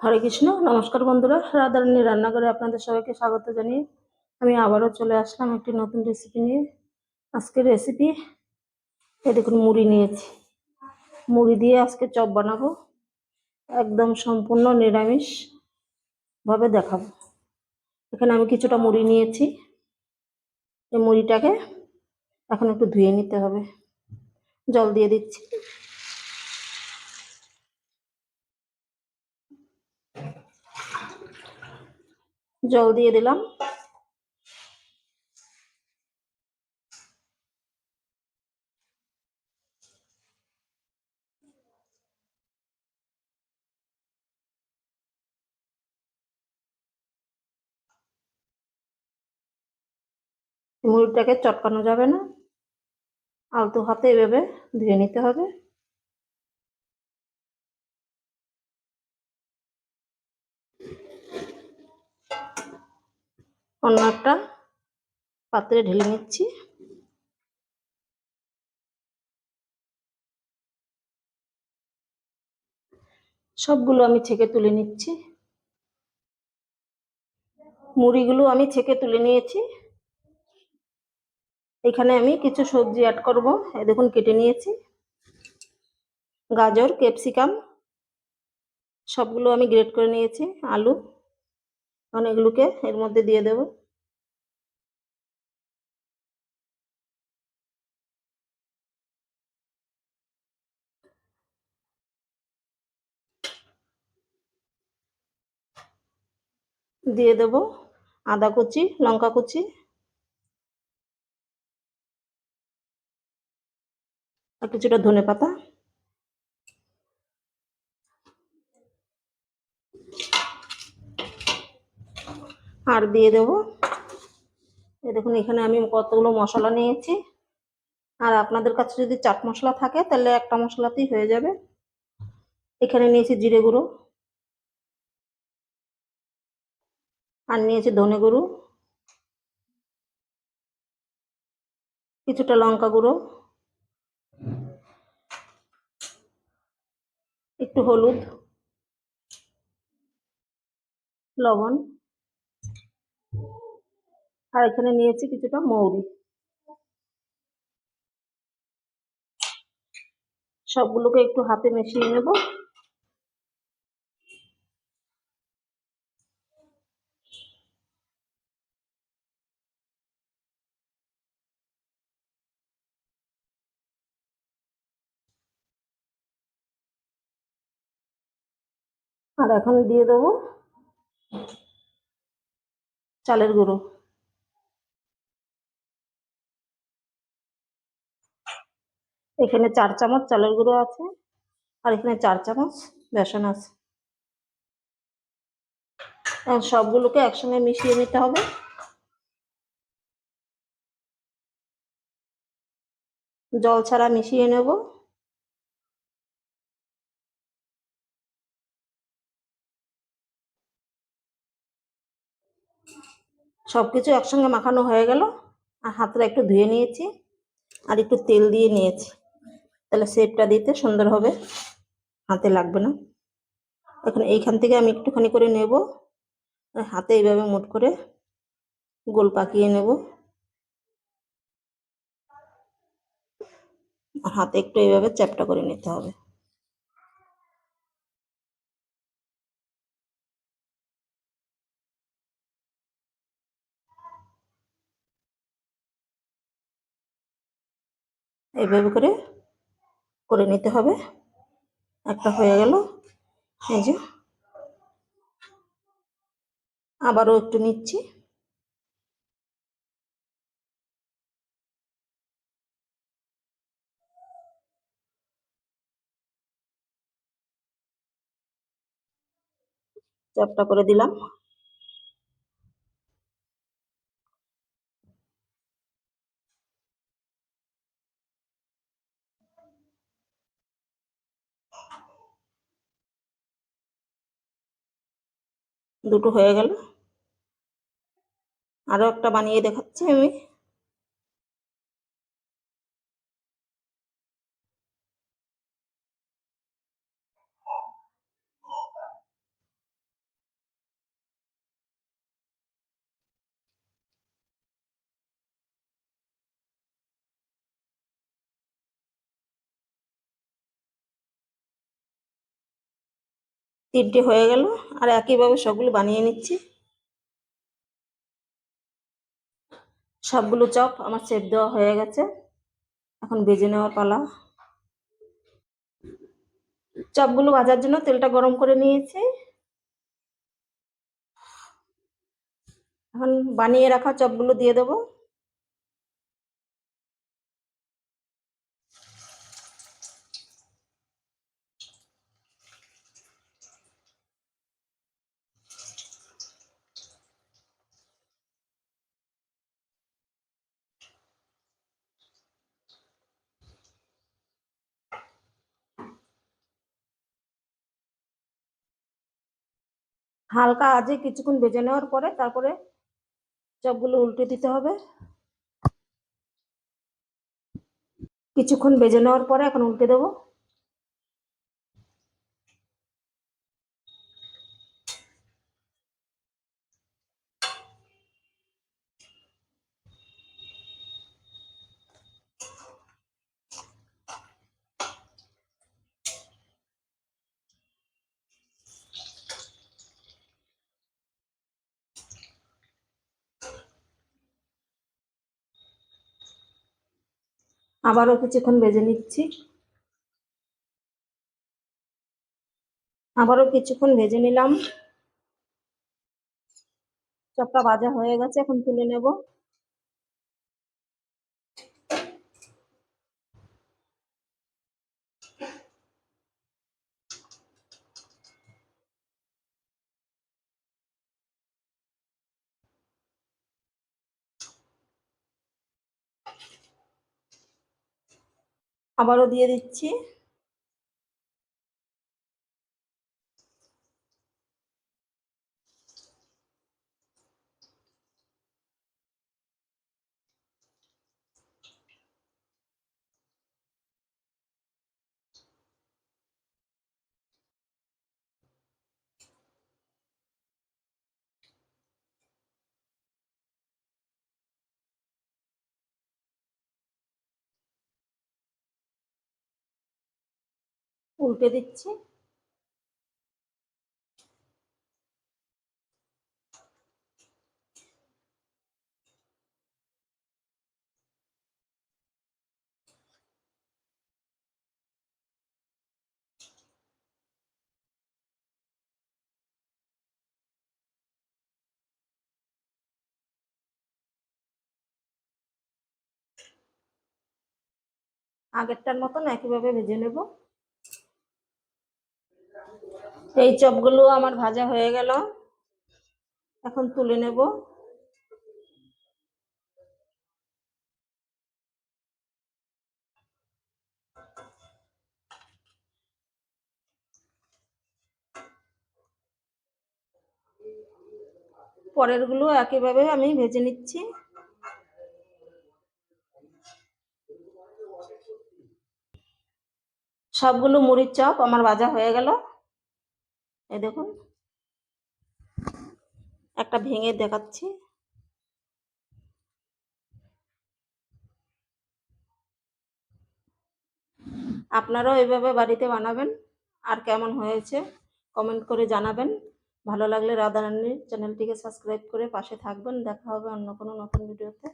হরে কৃষ্ণ, নমস্কার বন্ধুরা। রাধারানী রান্নাঘরে আপনাদের সবাইকে স্বাগত জানিয়ে আমি আবারও চলে আসলাম একটি নতুন রেসিপি নিয়ে। আজকের রেসিপি এ দেখুন, মুড়ি নিয়েছি। মুড়ি দিয়ে আজকে চপ বানাবো। একদম সম্পূর্ণ নিরামিষভাবে দেখাবো। এখানে আমি কিছুটা মুড়ি নিয়েছি। এই মুড়িটাকে এখন একটু ধুয়ে নিতে হবে। জল দিয়ে দিচ্ছি। জল দিয়ে দিলাম। মুড়িটাকে চটকানো যাবে না। আলতু হাতে এভাবে ধুয়ে নিতে হবে। অন্য একটা পাত্রে ঢেলে নিচ্ছি। সবগুলো আমি ছেঁকে তুলে নিচ্ছি। মুড়িগুলো আমি ছেঁকে তুলে নিয়েছি। এখানে আমি কিছু সবজি অ্যাড করব। এ দেখুন, কেটে নিয়েছি। গাজর, ক্যাপসিকাম, সবগুলো আমি গ্রেট করে নিয়েছি। আলু অনেকগুলোকে এর মধ্যে দিয়ে দেব। দিয়ে দেব আদা কুচি, লঙ্কা কুচি। আর কিছুটা ধনে পাতা আর দিয়ে দেব। দেখুন, এখানে আমি কতগুলো মশলা নিয়েছি। আর আপনাদের কাছে যদি চাট মশলা থাকে, তাহলে একটা মশলাতেই হয়ে যাবে। এখানে নিয়েছি জিরে গুঁড়ো। আর নিয়েছি ধনে গুঁড়ো। কিছুটা লঙ্কা গুঁড়ো। একটু হলুদ। লবণ। আর এখানে নিয়েছি কিছুটা মৌরি। সবগুলোকে একটু হাতে মিশিয়ে নেব। আর এখন দিয়ে দেবো চালের গুঁড়ো। এখানে চার চামচ চালের গুঁড়ো আছে, আর এখানে চার চামচ বেসন আছে। সবগুলোকে একসঙ্গে মিশিয়ে নিতে হবে। জল ছাড়া মিশিয়ে নেব। সব কিছু একসঙ্গে মাখানো হয়ে গেল, আর হাতটা একটু ধুয়ে নিয়েছি, আর একটু তেল দিয়ে নিয়েছি। তাহলে শেপটা দিতে সুন্দর হবে। হাতে লাগবে না। এখন এইখান থেকে আমি একটুখানি করে নেব। হাতে এইভাবে মুট করে গোল পাকিয়ে নেব। হাতে একটু এইভাবে চ্যাপটা করে নিতে হবে। এইভাবে করে করে নিতে হবে। একটা হয়ে গেল। এই যে। আবারও একটু নিচ্ছি। চাপটা করে দিলাম। দুটো হয়ে গেল। আরও একটা বানিয়ে দেখাচ্ছি আমি। তিনটে হয়ে গেল, আর একইভাবে সবগুলো বানিয়ে নিচ্ছি। সবগুলো চপ আমার সেপ দেওয়া হয়ে গেছে। এখন বেজে নেওয়ার পালা। চপগুলো ভাজার জন্য তেলটা গরম করে নিয়েছি। এখন বানিয়ে রাখা চপগুলো দিয়ে দেবো। হালকা আজে কিছুক্ষণ ভেজে নেওয়ার পরে তারপরে চপগুলো উল্টে দিতে হবে। কিছুক্ষণ ভেজে নেওয়ার পরে এখন উল্টে দেবো। আবারও কিছুক্ষণ ভেজে নিচ্ছি। আবারও কিছুক্ষণ ভেজে নিলাম। চপটা বাজা হয়ে গেছে, এখন তুলে নেব। আবারও দিয়ে দিচ্ছি। উল্টে দিচ্ছি। আগেরটার মতন একইভাবে ভেজে নেব। এই চপগুলো আমার ভাজা হয়ে গেল। এখন তুলে নেব। পরেরগুলো একইভাবে আমি ভেজে নিচ্ছি। সবগুলো মুড়ির চপ আমার ভাজা হয়ে গেল। এই দেখুন। একটা ভেঙে দেখাচ্ছি। আপনারাও এইভাবে বাড়িতে বানাবেন। আর কেমন হয়েছে কমেন্ট করে জানাবেন। ভালো লাগলে রাধারানীর চ্যানেলটিকে সাবস্ক্রাইব করে পাশে থাকবেন। দেখা হবে অন্য কোনো নতুন ভিডিওতে।